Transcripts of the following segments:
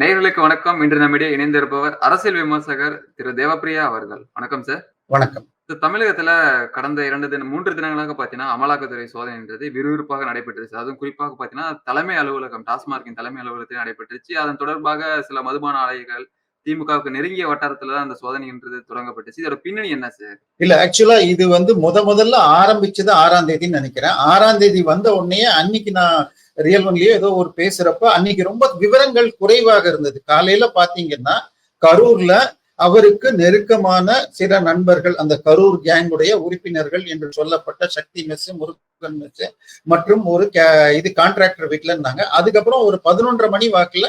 நேயர்களுக்கு வணக்கம். இன்று நம்மிடையே இணைந்திருப்பவர் அரசியல் விமர்சகர் திரு தேவப்பிரியா அவர்கள். வணக்கம் சார் வணக்கம். தமிழகத்துல கடந்த இரண்டு தினம் மூன்று தினங்களாக பாத்தீங்கன்னா அமலாக்கத்துறை சோதனைன்றது விறுவிறுப்பாக நடைபெற்றுச்சு அதுவும் குறிப்பாக பாத்தீங்கன்னா தலைமை அலுவலகம் டாஸ்மார்க்கின் தலைமை அலுவலகத்தில் நடைபெற்றுச்சு. அதன் தொடர்பாக சில மதுபான ஆலைகள் திமுகவுக்கு நெருங்கிய வட்டாரத்துல தான் அந்த சோதனைன்றது தொடங்கப்பட்டுச்சு. இதோட பின்னணி என்ன சார்? இல்ல ஆக்சுவலா இது வந்து முத முதல்ல ஆரம்பிச்சது ஆறாம் தேதின்னு நினைக்கிறேன். ஆறாம் தேதி வந்த உடனே அன்னைக்கு நான் ரியல் ஒன்லயோ ஏதோ ஒரு பேசுறப்ப அன்னைக்கு ரொம்ப விவரங்கள் குறைவாக இருந்தது. காலையில பாத்தீங்கன்னா கரூர்ல அவருக்கு நெருக்கமான சில நண்பர்கள் அந்த கரூர் கேங்குடைய உறுப்பினர்கள் என்று சொல்லப்பட்ட சக்தி மெஸ் முருகன் மெஸ் மற்றும் ஒரு கே- இது கான்ட்ராக்டர் வீட்டுல இருந்தாங்க. அதுக்கப்புறம் ஒரு பதினொன்றரை மணி வாக்குல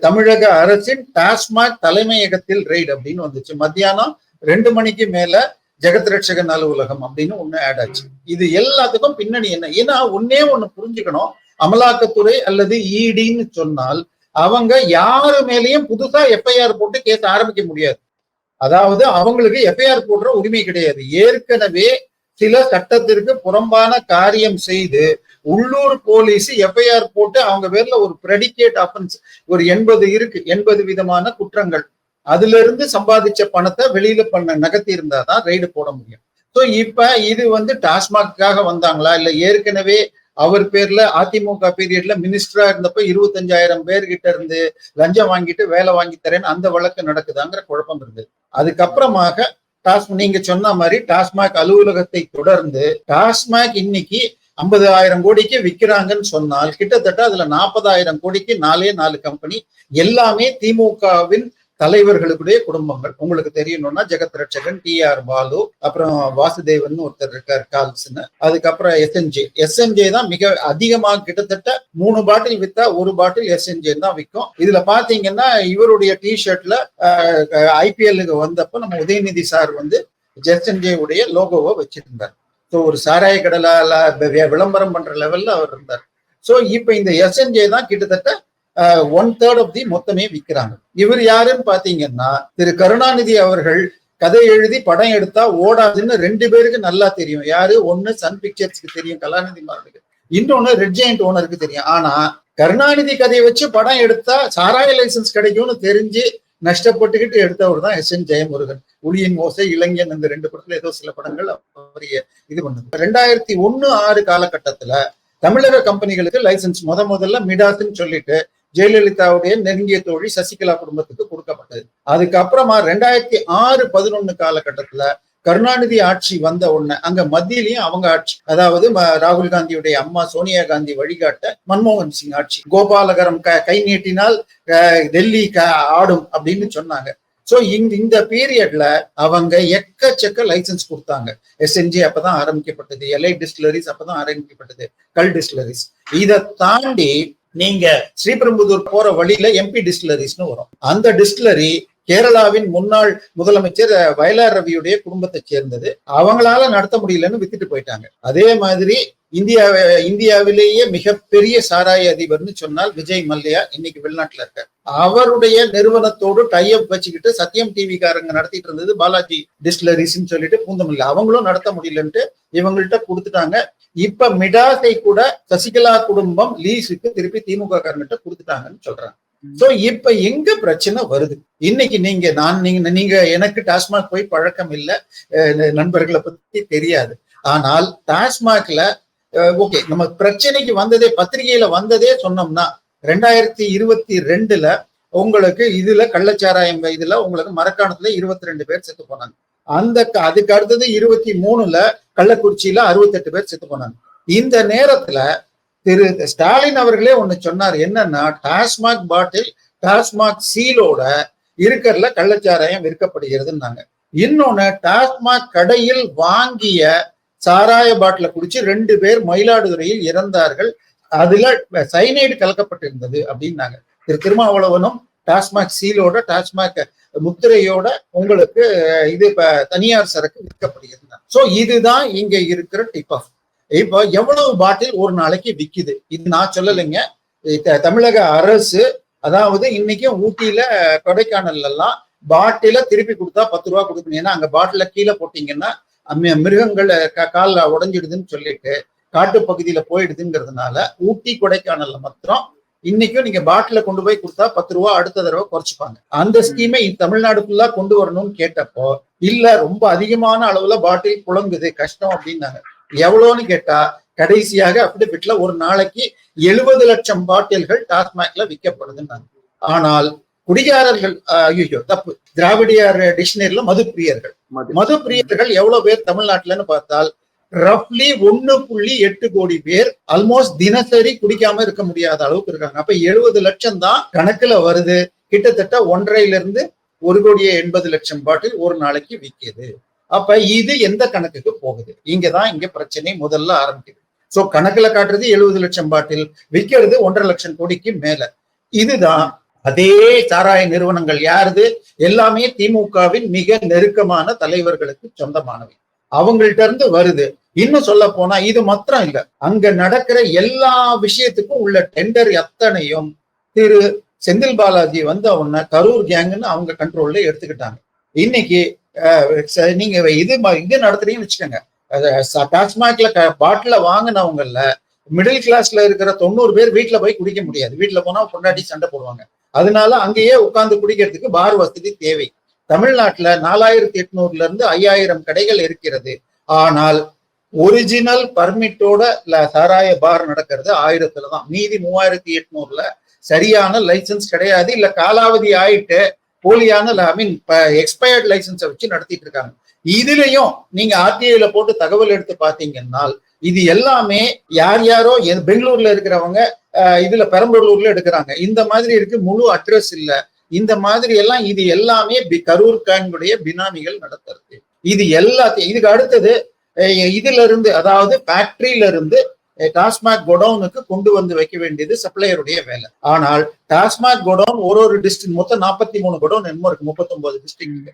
தமிழக அரசின் டாஸ்மாக் தலைமையகத்தில் ரெய்டு அப்படின்னு வந்துச்சு. மத்தியானம் ரெண்டு மணிக்கு மேல ஜெகத் ரட்சகன் அலுவலகம் அப்படின்னு ஒண்ணு ஆட் ஆச்சு. இது எல்லாத்துக்கும் பின்னணி என்ன? ஏன்னா ஒன்னே ஒண்ணு புரிஞ்சுக்கணும். அமலாக்கத்துறை அல்லது இடின்னு சொன்னால் அவங்க யாரு மேலேயும் புதுசா எஃப்ஐஆர் போட்டு கேஸ் ஆரம்பிக்க முடியாது. அதாவது அவங்களுக்கு எஃப்ஐஆர் போடுற உரிமை கிடையாது. ஏற்கனவே சில சட்டத்திற்கு புறம்பான காரியம் செய்து உள்ளூர் போலீஸ் எஃப்ஐஆர் போட்டு அவங்க பேர்ல ஒரு பிரெடிகேட் அஃபென்ஸ் ஒரு எண்பது இருக்கு எண்பது விதமான குற்றங்கள். அதுல இருந்து சம்பாதிச்ச பணத்தை வெளியில பண்ண நகர்த்தி இருந்தாதான் ரைடு போட முடியும். ஸோ இப்ப இது வந்து டாஸ்மாக்காக வந்தாங்களா? இல்ல ஏற்கனவே அவர் பேர்ல அதிமுக பீரியட்ல மினிஸ்டரா இருந்தப்ப இருபத்தஞ்சாயிரம் பேர்கிட்ட இருந்து லஞ்சம் வாங்கிட்டு வேலை வாங்கி தரேன்னு அந்த வழக்கு நடக்குதாங்கிற குழப்பம் இருந்தது. அதுக்கப்புறமாக டாஸ் நீங்க சொன்ன மாதிரி டாஸ்மாக் அலுவலகத்தை தொடர்ந்து டாஸ்மாக் இன்னைக்கு ஐம்பதாயிரம் கோடிக்கு விற்கிறாங்கன்னு சொன்னால் கிட்டத்தட்ட அதுல நாற்பதாயிரம் கோடிக்கு நாலே நாலு கம்பெனி எல்லாமே திமுகவின் தலைவர்களுடைய குடும்பங்கள். உங்களுக்கு தெரியணும்னா ஜெகத் ரட்சகன் டி ஆர் பாலு அப்புறம் வாசுதேவன் ஒருத்தர் இருக்கார் கால்ஸ்னு அதுக்கப்புறம் எஸ்என்ஜே எஸ்என்ஜே தான் மிக அதிகமாக கிட்டத்தட்ட மூணு பாட்டில் வித்தா ஒரு பாட்டில் எஸ்என்ஜே தான் விற்கும் இதுல பாத்தீங்கன்னா இவருடைய டி ஷர்ட்ல ஐபிஎல்லுக்கு வந்தப்ப நம்ம உதயநிதி சார் வந்து எஸ்என்ஜே உடைய லோகோவை வச்சிருந்தார். ஸோ ஒரு சாராய கடலால விளம்பரம் பண்ற லெவல்ல அவர் இருந்தார். ஸோ இப்போ இந்த எஸ்என்ஜே தான் கிட்டத்தட்ட ஒன் தேர்ட் ஆஃப் தி மொத்தமே விற்கிறாங்க இவர் யாருன்னு பாத்தீங்கன்னா திரு கருணாநிதி அவர்கள் கதை எழுதி படம் எடுத்தா ஓடாதுன்னு ரெண்டு பேருக்கு நல்லா தெரியும். யாரு? ஒன்னு சன் பிக்சர்ஸ்க்கு தெரியும் கலாநிதி மாறனுக்கு இன்னொன்னு ரெட் ஜெயிண்ட் ஓனருக்கு தெரியும். ஆனா கருணாநிதி கதையை வச்சு படம் எடுத்தா சாராய லைசன்ஸ் கிடைக்கும்னு தெரிஞ்சு நஷ்டப்பட்டுக்கிட்டு எடுத்தவர் தான் எஸ் என் ஜெயமுருகன். உளியின் ஓசை இளைஞன் இந்த ரெண்டு படத்துல ஏதோ சில படங்கள் அவர் இது பண்ணது. ரெண்டாயிரத்தி ஒன்னு ஆறு காலகட்டத்துல தமிழக கம்பெனிகளுக்கு லைசன்ஸ் முத முதல்ல மிடாஸ்ன்னு சொல்லிட்டு ஜெயலலிதாவுடைய நெருங்கிய தோழி சசிகலா குடும்பத்துக்கு கொடுக்கப்பட்டது. அதுக்கப்புறமா ரெண்டாயிரத்தி ஆறு பதினொன்னு காலகட்டத்துல கருணாநிதி ஆட்சி வந்த உடனே அங்க மத்தியிலையும் அவங்க ஆட்சி அதாவது ராகுல் காந்தியுடைய அம்மா சோனியா காந்தி வழிகாட்ட மன்மோகன் சிங் ஆட்சி. கோபாலகரம் க- கை நீட்டினால் அஹ், டெல்லி க- ஆடும் அப்படின்னு சொன்னாங்க. சோ இந்த இந்த பீரியட்ல அவங்க எக்கச்சக்க லைசன்ஸ் கொடுத்தாங்க. எஸ்என்ஜி அப்பதான் ஆரம்பிக்கப்பட்டது எல்ஐ டிஸ்டிலரிஸ் அப்பதான் ஆரம்பிக்கப்பட்டது கல் டிஸ்டிலரிஸ் இதை தாண்டி நீங்க ஸ்ரீபெரும்புதூர் போற வழியில எம்பி டிஸ்டிலரிஸ்னு வரும். அந்த டிஸ்டிலரி கேரளாவின் முன்னாள் முதலமைச்சர் வயலார் ரவியுடைய குடும்பத்தை சேர்ந்தது. அவங்களால நடத்த முடியலன்னு வித்துட்டு போயிட்டாங்க. அதே மாதிரி இந்தியா இந்தியாவிலேயே மிகப்பெரிய சாராய அதிபர்னு சொன்னால் விஜய் மல்லையா இன்னைக்கு வெளிநாட்டுல இருக்கார். அவருடைய நிறுவனத்தோடு டைப் வச்சுக்கிட்டு சத்தியம் டிவி காரங்க நடத்திட்டு இருந்தது பாலாஜி டிஸ்டிலரிஸ்ன்னு சொல்லிட்டு பூந்தமல்லி அவங்களும் நடத்த முடியலன்ட்டு இவங்கள்ட்ட கொடுத்துட்டாங்க. இப்ப மிடாஸை கூட சசிகலா குடும்பம் லீஸுக்கு திருப்பி திமுக காரங்கிட்ட கொடுத்துட்டாங்கன்னு சொல்றாங்க. சோ இப்ப எங்க பிரச்சனை வருது? இன்னைக்கு நீங்க நான் நீங்க நீங்க எனக்கு டாஸ்மாக் போய் பழக்கம் இல்ல நண்பர்களை பத்தி தெரியாது. ஆனால் டாஸ்மாக்ல ஓகே நம்ம பிரச்சனைக்கு வந்ததே பத்திரிகையில வந்ததே சொன்னோம்னா ரெண்டாயிரத்தி இருபத்தி ரெண்டுல உங்களுக்கு இதுல கள்ளச்சாராயம் இதுல உங்களுக்கு மரக்காணத்துல இருபத்தி ரெண்டு பேர் செத்து போனாங்க. அந்த அதுக்கு அடுத்தது இருபத்தி மூணுல கள்ளக்குறிச்சியில அறுபத்தெட்டு பேர் செத்து போனாங்க. இந்த நேரத்துல திரு ஸ்டாலின் அவர்களே ஒண்ணு சொன்னார். என்னன்னா டாஸ்மாக் பாட்டில் டாஸ்மாக் சீலோட இருக்கறதுல கள்ளச்சாராயம் விற்கப்படுகிறதுன்னாங்க. இன்னொன்னு டாஸ்மாக் கடையில் வாங்கிய சாராய பாட்டில குடிச்சு ரெண்டு பேர் மயிலாடுதுறையில் இறந்தார்கள். அதுல சைனைடு கலக்கப்பட்டிருந்தது அப்படின்னாங்க. திரு திருமாவளவனும் டாஸ்மாக் சீலோட டாஸ்மாக் முத்திரையோட உங்களுக்கு இது இப்ப தனியார் சரக்கு விற்கப்படுகிறது. ஸோ இதுதான் இங்க இருக்கிற டிப் ஆஃப் இப்போ எவ்வளவு பாட்டில் ஒரு நாளைக்கு விற்குது இது நான் சொல்லலைங்க. தமிழக அரசு அதாவது இன்னைக்கும் ஊட்டியில கொடைக்கானல்ல எல்லாம் பாட்டில திருப்பி கொடுத்தா பத்து ரூபா கொடுக்கணும். ஏன்னா அங்க பாட்டில கீழே போட்டீங்கன்னா மிருகங்கள் க- கால்ல உடைஞ்சிடுதுன்னு சொல்லிட்டு காட்டு பகுதியில போயிடுதுங்கிறதுனால ஊட்டி கொடைக்கானல்ல மாத்திரம் இன்னைக்கும் நீங்க பாட்டில கொண்டு போய் கொடுத்தா பத்து ரூபா அடுத்த தடவை குறைச்சிப்பாங்க. அந்த ஸ்கீமை தமிழ்நாடு ஃபுல்லா கொண்டு வரணும்னு கேட்டப்போ இல்ல ரொம்ப அதிகமான அளவுல பாட்டில் புழங்குது கஷ்டம் அப்படின்னாங்க. எவ்வளவுன்னு கேட்டா கடைசியாக அபிடபிட்ல ஒரு நாளைக்கு எழுபது லட்சம் பாட்டில்கள் டாஸ்மாக்ல விற்கப்படுதுன்னாங்க. ஆனால் குடிகாரர்கள் ஐயோ தப்பு. திராவிடியார் டிக்ஷனரியில மது பிரியர்கள் மது. மது பிரியர்கள் எவ்வளவு பேர் தமிழ்நாட்டுலன்னு பார்த்தால் ரஃப்லி ஒன்னு புள்ளி எட்டு கோடி பேர் ஆல்மோஸ்ட் தினசரி குடிக்காம இருக்க முடியாத அளவுக்கு இருக்காங்க. அப்ப எழுபது லட்சம் தான் கணக்குல வருது. கிட்டத்தட்ட ஒன்றரைல இருந்து ஒரு கோடியே எண்பது லட்சம் பாட்டில் ஒரு நாளைக்கு விற்கிது. அப்ப இது எந்த கணக்குக்கு போகுது? இங்கதான் இங்க பிரச்சனை முதல்ல ஆரம்பிக்குது. சோ கணக்குல காட்டுறது எழுபது லட்சம் பாட்டில் விற்கிறது ஒன்றரை லட்சம் கோடிக்கு மேல. இதுதான் அதே சாராய நிறுவனங்கள் யாருது? எல்லாமே திமுகவின் மிக நெருக்கமான தலைவர்களுக்கு சொந்தமானவை. அவங்கள்ட்ட இருந்து வருது. இன்னும் சொல்ல போனா இது மாத்திரம் இல்ல. அங்க நடக்கிற எல்லா விஷயத்துக்கும் உள்ள டெண்டர் எத்தனையும் திரு செந்தில் பாலாஜி வந்து அவனை கரூர் கேங்குன்னு அவங்க கண்ட்ரோல்ல எடுத்துக்கிட்டாங்க. இன்னைக்கு நீங்க இது இது நடத்துறீங்கன்னு வச்சுக்கோங்க. டாஸ்மாக்ல பாட்டில வாங்கினவங்கல்ல மிடில் கிளாஸ்ல இருக்கிற தொண்ணூறு பேர் வீட்டுல போய் குடிக்க முடியாது. வீட்டுல போனா பொண்டாட்டி சண்டை போடுவாங்க. அதனால அங்கேயே உட்காந்து குடிக்கிறதுக்கு பார் வசதி தேவை. தமிழ்நாட்டுல நாலாயிரத்தி எட்நூறுல இருந்து ஐயாயிரம் கடைகள் இருக்கிறது. ஆனால் ஒரிஜினல் பர்மிட்டோட சாராய பார் நடக்கிறது ஆயிரத்துல தான். மீதி மூவாயிரத்தி எட்நூறுல சரியான லைசன்ஸ் கிடையாது. இல்ல காலாவதி ஆயிட்டு போலியான ஐ மீன் எக்ஸ்பயர்ட் லைசன்ஸை வச்சு நடத்திட்டு இருக்காங்க. இதுலயும் நீங்க ஆர்டிஐல போட்டு தகவல் எடுத்து பாத்தீங்கன்னா இது எல்லாமே யார் யாரோ எ- பெங்களூர்ல இருக்கிறவங்க இதுல பெரம்பலூர்ல எடுக்கிறாங்க. இந்த மாதிரி இருக்கு முழு அட்ரஸ் இல்லை. இந்த மாதிரி எல்லாம் இது எல்லாமே கரூர் காங்குடைய பினாமிகள் நடத்துறது. இது எல்லாத்தையும் இதுக்கு அடுத்தது இதுல இருந்து அதாவது ஃபேக்டரியில இருந்து டாஸ்மாக் குடவுனுக்கு கொண்டு வந்து வைக்க வேண்டியது சப்ளையருடைய வேலை. ஆனால் டாஸ்மாக் குடவுன் ஒரு ஒரு டிஸ்ட்ரிக்ட் மொத்தம் நாற்பத்தி மூணு குடவுன் என்னமோ இருக்கு முப்பத்தொன்பது டிஸ்ட்ரிக்ட்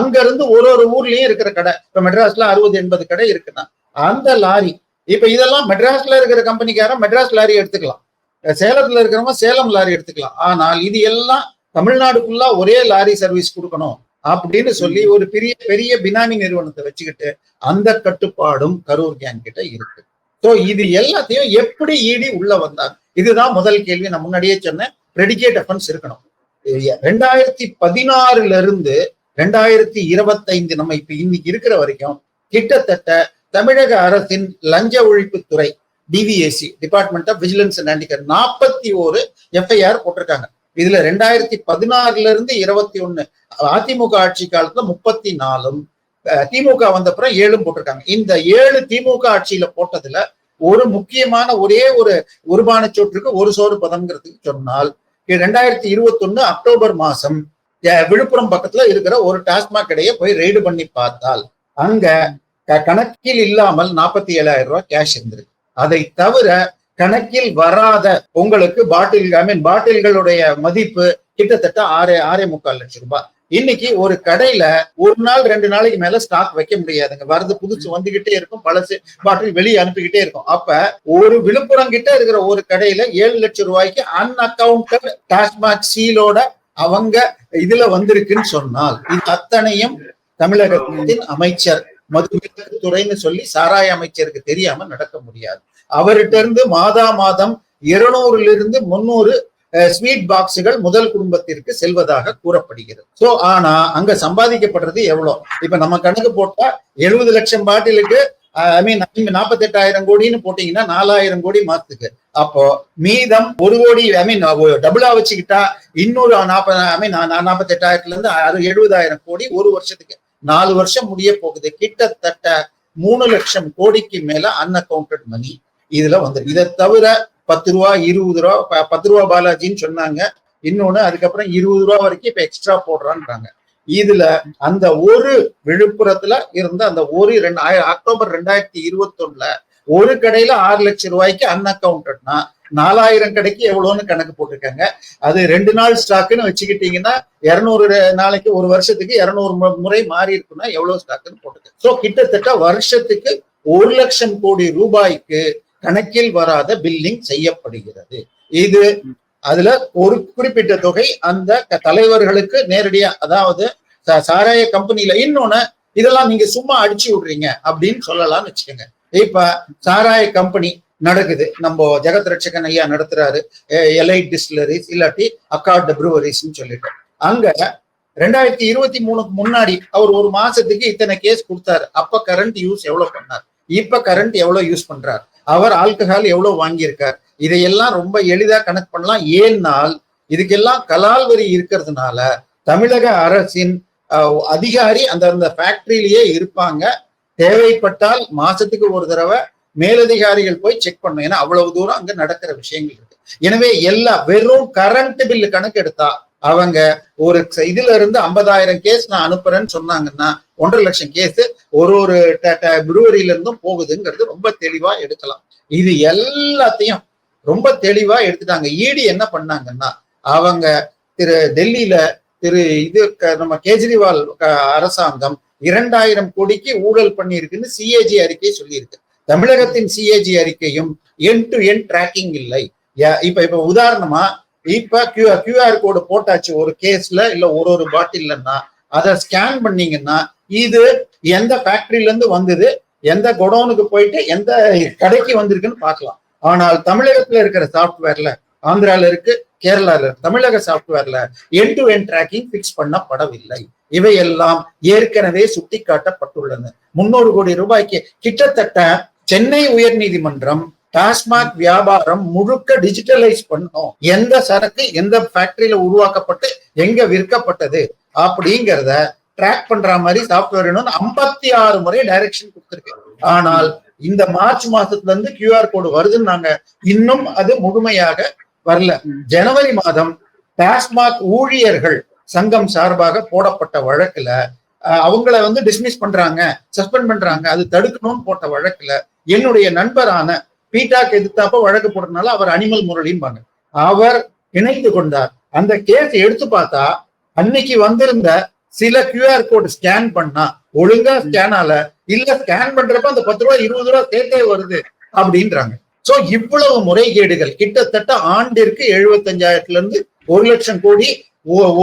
அங்க இருந்து ஒரு ஒரு ஊர்லயும் இருக்கிற கடை இப்ப மெட்ராஸ்ல அறுபது எண்பது கடை இருக்குன்னா அந்த லாரி இப்ப இதெல்லாம் மெட்ராஸ்ல இருக்கிற கம்பெனிக்காரன் மெட்ராஸ் லாரி எடுத்துக்கலாம். சேலத்துல இருக்கிறவங்க சேலம் லாரி எடுத்துக்கலாம். ஆனால் இது எல்லாம் தமிழ்நாடு ஃபுல்லா ஒரே லாரி சர்வீஸ் கொடுக்கணும் அப்படின்னு சொல்லி ஒரு பெரிய பெரிய பினாமி நிறுவனத்தை வச்சுக்கிட்டு அந்த கட்டுப்பாடும் கரூர் கேங் கிட்ட இருக்கு. சோ இது எல்லாத்தையும் எப்படி ஈடி உள்ள வந்தாங்க இதுதான் முதல் கேள்வி. நான் முன்னாடியே சொன்னேன் ரெடிகேட் அஃபென்ஸ் இருக்கணும். ரெண்டாயிரத்தி பதினாறுல இருந்து ரெண்டாயிரத்தி இருபத்தைந்து நம்ம இப்ப இன்னைக்கு இருக்கிற வரைக்கும் கிட்டத்தட்ட தமிழக அரசின் லஞ்ச ஒழிப்புத்துறை DVSC department of vigilance and நாற்பத்தி ஒரு எஃப்ஐஆர் போட்டிருக்காங்க. இதுல ரெண்டாயிரத்தி பதினாறுல இருந்து இருபத்தி ஒண்ணு அதிமுக ஆட்சி காலத்துல முப்பத்தி நாலும் திமுக வந்தப்புறம் ஏழும் போட்டிருக்காங்க. இந்த ஏழு திமுக ஆட்சியில போட்டதுல ஒரு முக்கியமான ஒரே ஒரு உருபான சோற்றுக்கு ஒரு சோறு பதம்ங்கிறதுக்கு சொன்னால் ரெண்டாயிரத்தி இருபத்தி ஒண்ணு அக்டோபர் மாசம் விழுப்புரம் பக்கத்துல இருக்கிற ஒரு டாஸ்மாக் கடையை போய் ரெய்டு பண்ணி பார்த்தால் அங்க க- கணக்கில் இல்லாமல் நாற்பத்தி ஏழாயிரம் ரூபாய் கேஷ் இருந்திருக்கு. அதை தவிர கணக்கில் வராத உங்களுக்கு பாட்டில் ஐ மீன் பாட்டில்களுடைய மதிப்பு கிட்டத்தட்ட ஆறு ஆறே முக்கால் லட்சம் ரூபாய். இன்னைக்கு ஒரு கடையில ஒரு நாள் ரெண்டு நாளைக்கு மேல ஸ்டாக் வைக்க முடியாதுங்க. வரது புதுசு வந்துகிட்டே இருக்கும். பழசு பாட்டில் வெளியே அனுப்பிக்கிட்டே இருக்கும். அப்ப ஒரு விழுப்புரம் கிட்ட இருக்கிற ஒரு கடையில ஏழு லட்சம் ரூபாய்க்கு அன்அக்கவுண்டட் டாஸ்மாக் சீலோட அவங்க இதுல வந்திருக்குன்னு சொன்னால் இது அத்தனையும் தமிழகத்தின் அமைச்சர் மதுவிலக்கு துறைன்னு சொல்லி சாராய அமைச்சருக்கு தெரியாம நடக்க முடியாது. அவர்கிட்ட இருந்து மாதா மாதம் இருநூறுல இருந்து முன்னூறு ஸ்வீட் பாக்ஸுகள் முதல் குடும்பத்திற்கு செல்வதாக கூறப்படுகிறது. சோ ஆனா அங்க சம்பாதிக்கப்படுறது எவ்வளவு இப்ப நம்ம கணக்கு போட்டா எழுபது லட்சம் பாட்டிலுக்கு ஐ மீன் நாற்பத்தி எட்டாயிரம் கோடின்னு போட்டீங்கன்னா நாலாயிரம் கோடி மாசத்துக்கு அப்போ மீதம் ஒரு கோடி ஐ மீன் டபுளா வச்சுக்கிட்டா இன்னொரு நாற்பது ஐ மீன் நாற்பத்தி எட்டாயிரத்துல இருந்து அது எழுபதாயிரம் கோடி ஒரு வருஷத்துக்கு. நாலு வருஷம் முடிய போகுது. கிட்டத்தட்ட மூணு லட்சம் கோடிக்கு மேல அன்அக்கவுண்டட் மணி இதுல வந்து இதை தவிர பத்து ரூபா இருபது ரூபா ப- பத்து ரூபா பாலாஜின்னு சொன்னாங்க. இன்னொன்னு அதுக்கப்புறம் இருபது ரூபா வரைக்கும் இப்ப எக்ஸ்ட்ரா போடுறான்றாங்க. இதுல அந்த ஒரு விழுப்புரத்துல இருந்த அந்த ஒரு ரெண்டு ஆயிரம் அக்டோபர் ரெண்டாயிரத்தி இருபத்தி ஒண்ணுல ஒரு கடையில ஆறு லட்சம் ரூபாய்க்கு அன்அக்கவுண்டட்னா நாலாயிரம் கடைக்கு எவ்வளோன்னு கணக்கு போட்டிருக்காங்க. அது ரெண்டு நாள் ஸ்டாக்குன்னு வச்சுக்கிட்டீங்கன்னா இரநூறு நாளைக்கு ஒரு வருஷத்துக்கு இரநூறு முறை மாறி இருக்குன்னா எவ்வளவு ஸ்டாக்குன்னு போட்டுருக்கு. ஸோ கிட்டத்தட்ட வருஷத்துக்கு ஒரு லட்சம் கோடி ரூபாய்க்கு கணக்கில் வராத பில்லிங் செய்யப்படுகிறது. இது அதுல ஒரு குறிப்பிட்ட தொகை அந்த தலைவர்களுக்கு நேரடியா அதாவது சாராய கம்பெனில இன்னொன்னு இதெல்லாம் நீங்க சும்மா அடிச்சு விடுறீங்க அப்படின்னு சொல்லலாம்னு வச்சுக்கோங்க. இப்ப சாராய கம்பெனி நடக்குது. நம்ம ஜெகத் ரட்சகன் ஐயா நடத்துறாரு. எலைட் டிஸ்டிலரிஸ் இல்லாட்டி அக்கார்ட் ப்ரூவரிஸ்ன்னு சொல்லிட்டு. அங்க ரெண்டாயிரத்தி இருபத்தி மூணுக்கு முன்னாடி அவர் ஒரு மாசத்துக்கு இத்தனை கேஸ் கொடுத்தாரு. அப்ப கரண்ட் யூஸ் எவ்வளவு பண்ணார்? இப்ப கரண்ட் எவ்வளவு யூஸ் பண்றாரு? அவர் ஆல்கஹால் எவ்வளவு வாங்கியிருக்கார்? இதையெல்லாம் ரொம்ப எளிதா கணக்கு பண்ணலாம். ஏன்னால் இதுக்கெல்லாம் கலால் வரி இருக்கிறதுனால தமிழக அரசின் அதிகாரி அந்த அந்த ஃபேக்டரியிலேயே இருப்பாங்க. தேவைப்பட்டால் மாசத்துக்கு ஒரு தடவை மேலதிகாரிகள் போய் செக் பண்ணும் ஏன்னா அவ்வளவு தூரம் அங்க நடக்கிற விஷயங்கள் இருக்கு. எனவே எல்லா வெறும் கரண்ட் பில்லு கணக்கு எடுத்தா அவங்க ஒரு இதுல இருந்து ஐம்பதாயிரம் கேஸ் நான் அனுப்புறேன்னு சொன்னாங்கன்னா ஒன்றரை லட்சம் கேஸ் ஒரு ஒரு ப்ரூவரியில இருந்தும் போகுதுங்கிறது ரொம்ப தெளிவா எடுக்கலாம். இது எல்லாத்தையும் ரொம்ப தெளிவா எடுத்துட்டாங்க. ஈடி என்ன பண்ணாங்கன்னா அவங்க திரு டெல்லியில திரு இது க- நம்ம கேஜ்ரிவால் அரசாங்கம் இரண்டாயிரம் கோடிக்கு ஊழல் பண்ணியிருக்குன்னு சிஏஜி அறிக்கை சொல்லியிருக்கு. தமிழகத்தின் சிஏஜி அறிக்கையும் என் டு என் ட்ராக்கிங் இல்லை. யா- இப்ப இப்ப உதாரணமா இப்ப கியூஆர் கோடு போட்டாச்சு ஒரு கேஸ்ல இல்ல ஒரு ஒரு பாட்டில்லன்னா அதை ஸ்கேன் பண்ணீங்கன்னா இது எந்த ஃபேக்டரியில இருந்து வந்தது எந்த குடோனுக்கு போயிட்டு எந்த கடைக்கு வந்திருக்குன்னு பார்க்கலாம். ஆனால் தமிழகத்துல இருக்கிற சாஃப்ட்வேர்ல ஆந்திரால இருக்கு கேரளால இருக்கு தமிழக சாஃப்ட்வேர்ல end to end tracking fix பண்ணப்படவில்லை. இவையெல்லாம் ஏற்கனவே சுட்டிக்காட்டப்பட்டுள்ளன. முன்னூறு கோடி ரூபாய்க்கு கிட்டத்தட்ட சென்னை உயர்நீதிமன்றம் டாஸ்மாக் வியாபாரம் முழுக்க டிஜிட்டலைஸ் பண்ணும் எந்த சரக்கு எந்த ஃபேக்டரியில உருவாக்கப்பட்டு எங்க விற்கப்பட்டது அப்படிங்கிறத ட்ராக் பண்ற மாதிரி சாஃப்ட்வேர் வேணும்னு ஐம்பத்தி ஆறு முறை டைரக்ஷன் கொடுத்துருக்கு. ஆனால் இந்த மார்ச் மாசத்துல இருந்து கியூஆர் கோடு வருதுன்னாங்க இன்னும் அது முழுமையாக வரல. ஜனவரி மாதம் டாஸ்மாக் ஊழியர்கள் சங்கம் சார்பாக போடப்பட்ட வழக்குல அவங்கள வந்து டிஸ்மிஸ் பண்றாங்க சஸ்பெண்ட் பண்றாங்க அது தடுக்கணும்னு போட்ட வழக்குல என்னுடைய நண்பரான பீட்டாக்கு எதிர்த்தாப்ப வழக்கு போடுறதுனால அவர் அனிமல் முரளிம்பாங்க. அவர் இணைத்து கொண்டார். அந்த கேஸ் எடுத்து பார்த்தா அன்னைக்கு வந்திருந்த சில கியூஆர் கோடு ஸ்கேன் பண்ணா ஒழுங்கா ஸ்கேன் ஆல இல்ல ஸ்கேன் பண்றப்ப அந்த பத்து ரூபாய் இருபது ரூபாய் சேர்த்தே வருது அப்படின்றாங்க. சோ இவ்வளவு முறைகேடுகள் கிட்டத்தட்ட ஆண்டிற்கு எழுபத்தஞ்சாயிரத்துல இருந்து ஒரு லட்சம் கோடி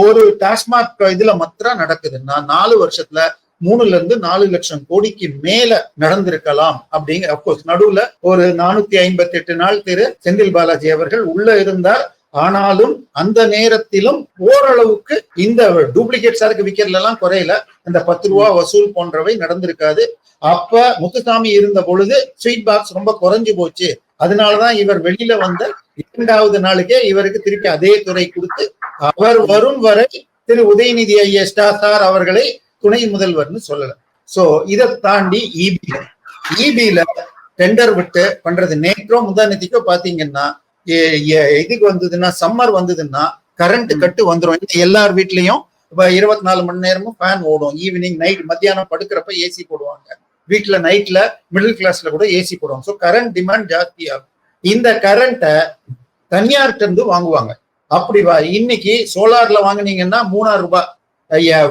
ஒரு டாஸ்மாக் இதுல மாத்திரம் நடக்குதுன்னா நாலு வருஷத்துல மூணுல இருந்து நாலு லட்சம் கோடிக்கு மேல நடந்திருக்கலாம் அப்படிங்கிற அப்கோர்ஸ் நடுவுல ஒரு நானூத்தி ஐம்பத்தி எட்டு நாள் திரு செந்தில் பாலாஜி அவர்கள் உள்ள இருந்தார். ஆனாலும் அந்த நேரத்திலும் ஓரளவுக்கு இந்த டூப்ளிகேட் சரக்கு விக்கிறதுல எல்லாம் குறையல. இந்த பத்து ரூபா வசூல் போன்றவை நடந்திருக்காது. அப்ப முத்துசாமி இருந்த பொழுது ஸ்வீட் பாக்ஸ் ரொம்ப குறைஞ்சு போச்சு. அதனாலதான் இவர் வெளியில வந்த இரண்டாவது நாளுக்கே இவருக்கு திருப்பி அதே துறை கொடுத்து அவர் வரும் வரை திரு உதயநிதி ஐயா சார் அவர்களை துணை முதல்வர்னு சொல்லல. சோ இதை தாண்டி இபில இபில டெண்டர் விட்டு பண்றது நேற்றோ முந்தானத்திக்கோ பாத்தீங்கன்னா இதுக்கு வந்ததுன்னா சம்மர் வந்ததுன்னா கரண்ட் கட்டு வந்துரும். இந்த எல்லார் வீட்லயும் இருபத்தி நாலு மணி நேரமும் ஃபேன் ஓடும். ஈவினிங் நைட் மத்தியானம் படுக்கிறப்ப ஏசி போடுவாங்க. வீட்ல நைட்ல மிடில் கிளாஸ்ல கூட ஏசி போடுவாங்க. ஸோ கரண்ட் டிமாண்ட் ஜாஸ்தி ஆகும் இந்த கரண்ட்டை தனியார்ட்ட இருந்து வாங்குவாங்க. அப்படி வா இன்னைக்கு சோலார்ல வாங்குனீங்கன்னா மூணாயிரம் ரூபாய்.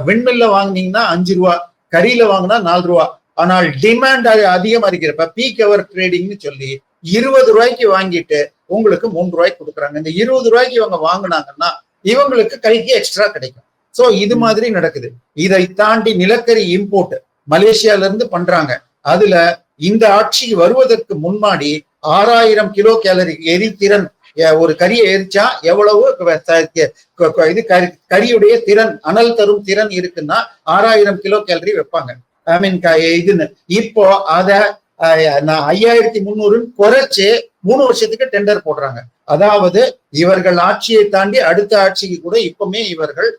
விண்மில்ல வாங்குனீங்கன்னா அஞ்சு ரூபா கறியில வாங்கினா நாலு ரூபா. ஆனால் டிமாண்ட் அதிகமா இருக்கிறப்ப பீக் அவர் ட்ரேடிங்னு சொல்லி இருபது ரூபாய்க்கு வாங்கிட்டு உங்களுக்கு மூன்று ரூபாய்க்கு கொடுக்குறாங்க. இந்த இருபது ரூபாய்க்கு இவங்க வாங்குனாங்கன்னா இவங்களுக்கு கைக்கு எக்ஸ்ட்ரா கிடைக்கும். சோ இது மாதிரி நடக்குது. இதை தாண்டி நிலக்கரி இம்போர்ட் மலேசியால இருந்து பண்றாங்க. அதுல இந்த ஆட்சி வருவதற்கு முன்னாடி ஆறாயிரம் கிலோ கேலரி எரித்திறன் ஒரு கரியை எரிச்சா எவ்வளவு இது கரியுடைய திறன் அனல் தரும் திறன் இருக்குன்னா ஆறாயிரம் கிலோ கேலரி வைப்பாங்க. ஐ மீன் இதுன்னு. இப்போ அத நான் ஐயாயிரத்தி முந்நூறுன்னு குறைச்சு மூணு வருஷத்துக்கு டெண்டர் போடுறாங்க. அதாவது இவர்கள் ஆட்சியை தாண்டி அடுத்த ஆட்சிக்கு கூட இப்பவுமே இவர்கள்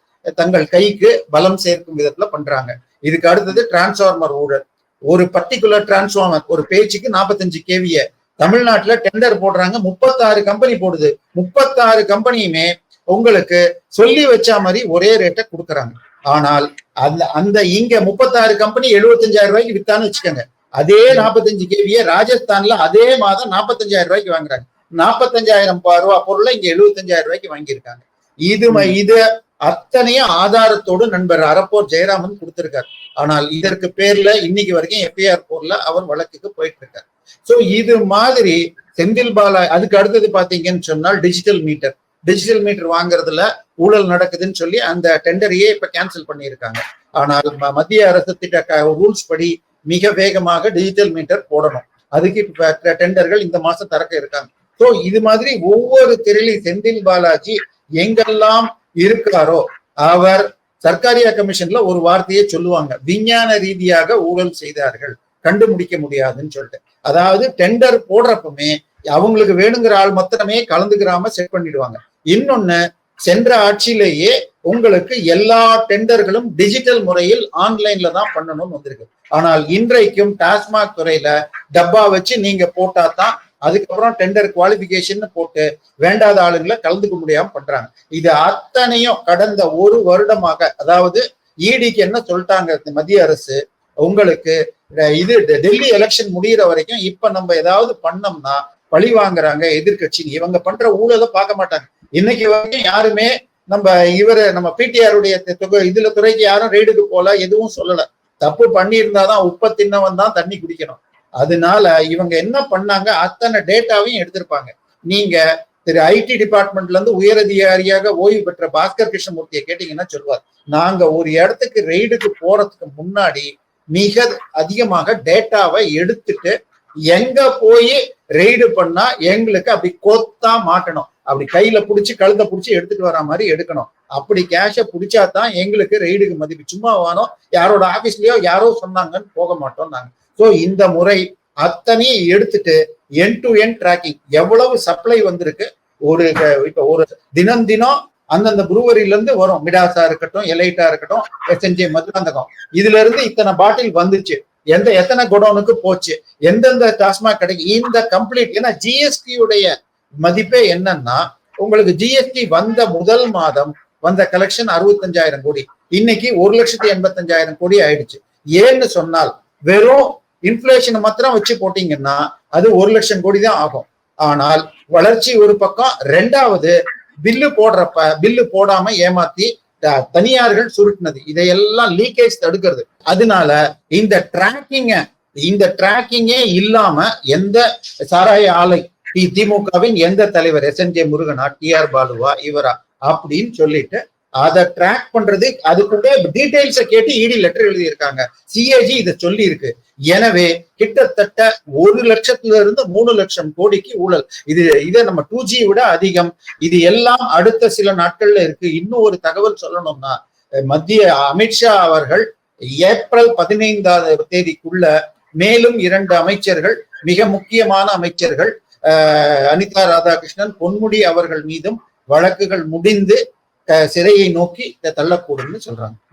தங்கள் கைக்கு பலம் சேர்க்கும் விதத்துல பண்றாங்க. இதுக்கு அடுத்தது டிரான்ஸ்ஃபார்மர் ஊழல். ஒரு பர்டிகுலர் டிரான்ஸ்ஃபார்மர் ஒரு பேச்சுக்கு நாற்பத்தஞ்சு கேவிய தமிழ்நாட்டுல டெண்டர் போடுறாங்க. முப்பத்தாறு கம்பெனி போடுது. முப்பத்தாறு கம்பெனியுமே உங்களுக்கு சொல்லி வச்ச மாதிரி ஒரே ரேட்டை கொடுக்குறாங்க. ஆனால் அந்த அந்த இங்க முப்பத்தாறு கம்பெனி எழுபத்தஞ்சாயிரம் ரூபாய்க்கு வித்தான்னு வச்சுக்கோங்க. அதே நாற்பத்தஞ்சு கேவிய ராஜஸ்தான்ல அதே மாதம் நாற்பத்தஞ்சாயிரம் ரூபாய்க்கு வாங்குறாங்க. நாற்பத்தஞ்சாயிரம் ரூபாய் பொருளை இங்க எழுபத்தஞ்சாயிரம் ரூபாய்க்கு வாங்கியிருக்காங்க. இது ம- இது அத்தனையும் ஆதாரத்தோடு நண்பர் அரப்போர் ஜெயராமன் கொடுத்திருக்காரு. ஆனால் இதற்கு பேர்ல இன்னைக்கு வரைக்கும் எஃப்ஐஆர் போர்ல அவர் வழக்குக்கு போயிட்டு இருக்காரு. சோ இது மாதிரி செந்தில் பாலா அதுக்கு அடுத்தது பாத்தீங்கன்னு சொன்னால் டிஜிட்டல் மீட்டர் டிஜிட்டல் மீட்டர் வாங்குறதுல ஊழல் நடக்குதுன்னு சொல்லி அந்த டெண்டரையே இப்ப கேன்சல் பண்ணியிருக்காங்க. ஆனால் மத்திய அரசு திட்ட ரூல்ஸ் படி மிக வேகமாக டிஜிட்டல் மீட்டர் போடணும். அதுக்கு இப்ப டெண்டர்கள் இந்த மாசம் திறக்க இருக்காங்க. சோ இது மாதிரி ஒவ்வொரு திரையிலும் செந்தில் பாலாஜி எங்கெல்லாம் இருக்காரோ அவர் சர்க்காரியா கமிஷன்ல ஒரு வார்த்தையை சொல்லுவாங்க. விஞ்ஞான ரீதியாக ஊழல் செய்தார்கள். கண்டுபிடிக்க முடியாதுன்னு சொல்லிட்டு. அதாவது டெண்டர் போடுறப்பமே அவங்களுக்கு வேணுங்கிற ஆள் மொத்தமே கலந்துக்கிறாம செட் பண்ணிடுவாங்க. இன்னொன்னு சென்ற ஆட்சியிலேயே உங்களுக்கு எல்லா டெண்டர்களும் டிஜிட்டல் முறையில் ஆன்லைன்ல தான் பண்ணணும்னு வந்திருக்கு. ஆனால் இன்றைக்கும் டாஸ்மாக் துறையில டப்பா வச்சு நீங்க போட்டா தான் அதுக்கப்புறம் டெண்டர் குவாலிபிகேஷன் போட்டு வேண்டாத ஆளுங்களை கலந்துக்க முடியாம பண்றாங்க. இது அத்தனையும் கடந்த ஒரு வருடமாக அதாவது இடிக்கு என்ன சொல்லிட்டாங்க மத்திய அரசு உங்களுக்கு இது டெல்லி எலெக்ஷன் முடியிற வரைக்கும் இப்ப நம்ம ஏதாவது பண்ணோம்னா பழி வாங்குறாங்க எதிர்க்கட்சி இவங்க பண்ற ஊழலை பார்க்க மாட்டாங்க. இன்னைக்கு வரைக்கும் யாருமே நம்ம இவரு நம்ம பிடிஆருடைய இதுல துறைக்கு யாரும் ரெய்டுக்கு போல எதுவும் சொல்லல. தப்பு பண்ணியிருந்தாதான் உப்ப தின்னவன் தான் தண்ணி குடிக்கணும். அதனால இவங்க என்ன பண்ணாங்க? அத்தனை டேட்டாவையும் எடுத்திருப்பாங்க. நீங்க திரு ஐடி டிபார்ட்மெண்ட்ல இருந்து உயரதிகாரியாக ஓய்வு பெற்ற பாஸ்கர் கிருஷ்ணமூர்த்தியை கேட்டீங்கன்னா சொல்லுவார் நாங்க ஒரு இடத்துக்கு ரெய்டுக்கு போறதுக்கு முன்னாடி மிக அதிகமாக டேட்டாவை எடுத்துட்டு எங்க போய் ரெய்டு பண்ணா எங்களுக்கு அப்படி கொத்தா மாட்டணும். அப்படி கையில புடிச்சு கழுத்தை புடிச்சு எடுத்துட்டு வர மாதிரி எடுக்கணும். அப்படி கேஷை புடிச்சா தான் எங்களுக்கு ரெய்டுக்கு மதிப்பு. சும்மா வானோ யாரோட ஆபீஸ்லயோ யாரோ சொன்னாங்கன்னு போக மாட்டோம் நாங்க. ஸோ இந்த முறை அத்தனையும் எடுத்துட்டு என் டு என் ட்ராக்கிங் எவ்வளவு சப்ளை வந்திருக்கு? ஒரு இப்ப ஒரு தினம் தினம் அந்தந்த ப்ரூவரியில இருந்து வரும். மிடாஸா இருக்கட்டும் எலைட்டா இருக்கட்டும் எஸ்என்ஜே மதுராந்தகம் இதுல இருந்து இத்தனை பாட்டில் வந்துச்சு. எந்த எத்தனை குடோனுக்கு போச்சு. எந்தெந்த டாஸ்மாக் கிடைக்கும் இந்த கம்ப்ளீட் ஏன்னா ஜிஎஸ்டி உடைய மதிப்பே என்னன்னா உங்களுக்கு ஜிஎஸ்டி வந்த முதல் மாதம் வந்த கலெக்ஷன் அறுபத்தஞ்சாயிரம் கோடி. இன்னைக்கு ஒரு லட்சத்தி எண்பத்தஞ்சாயிரம் கோடி ஆயிடுச்சு. ஏன்னு சொன்னால் வெறும் இன்ஃபிளேஷனை மாத்திரம் வச்சு போட்டீங்கன்னா அது ஒரு லட்சம் கோடி தான் ஆகும். ஆனால் வளர்ச்சி ஒரு பக்கம். ரெண்டாவது பில்லு போடுறப்ப பில்லு போடாம ஏமாத்தி தனியார்கள் சுருட்டினது. இதையெல்லாம் லீக்கேஜ் தடுக்கிறது. அதனால இந்த டிராக்கிங்க இந்த டிராக்கிங்கே இல்லாம எந்த சாராய ஆலை திமுகவின் எந்த தலைவர்? எஸ். என். ஜே. முருகனா டி. ஆர். பாலுவா இவரா அப்படின்னு சொல்லிட்டு அதை ட்ராக் பண்றது அதுக்குள்ளே டீடைல்ஸை கேட்டு இடி லெட்டர் எழுதியிருக்காங்க. சிஏஜி இதை சொல்லி இருக்கு எனவே கிட்டத்தட்ட ஒரு லட்சத்துல இருந்து மூணு லட்சம் கோடிக்கு ஊழல். இது இதை நம்ம டூ ஜி விட அதிகம். இது எல்லாம் அடுத்த சில நாட்கள்ல இருக்கு. இன்னும் ஒரு தகவல் சொல்லணும்னா மத்திய அமித்ஷா அவர்கள் ஏப்ரல் பதினைந்தாவது தேதிக்குள்ள மேலும் இரண்டு அமைச்சர்கள் மிக முக்கியமான அமைச்சர்கள் அனிதா ராதாகிருஷ்ணன் பொன்முடி அவர்கள் மீதும் வழக்குகள் முடிந்து சிறையை நோக்கி தள்ளக்கூடும்னு சொல்றாங்க.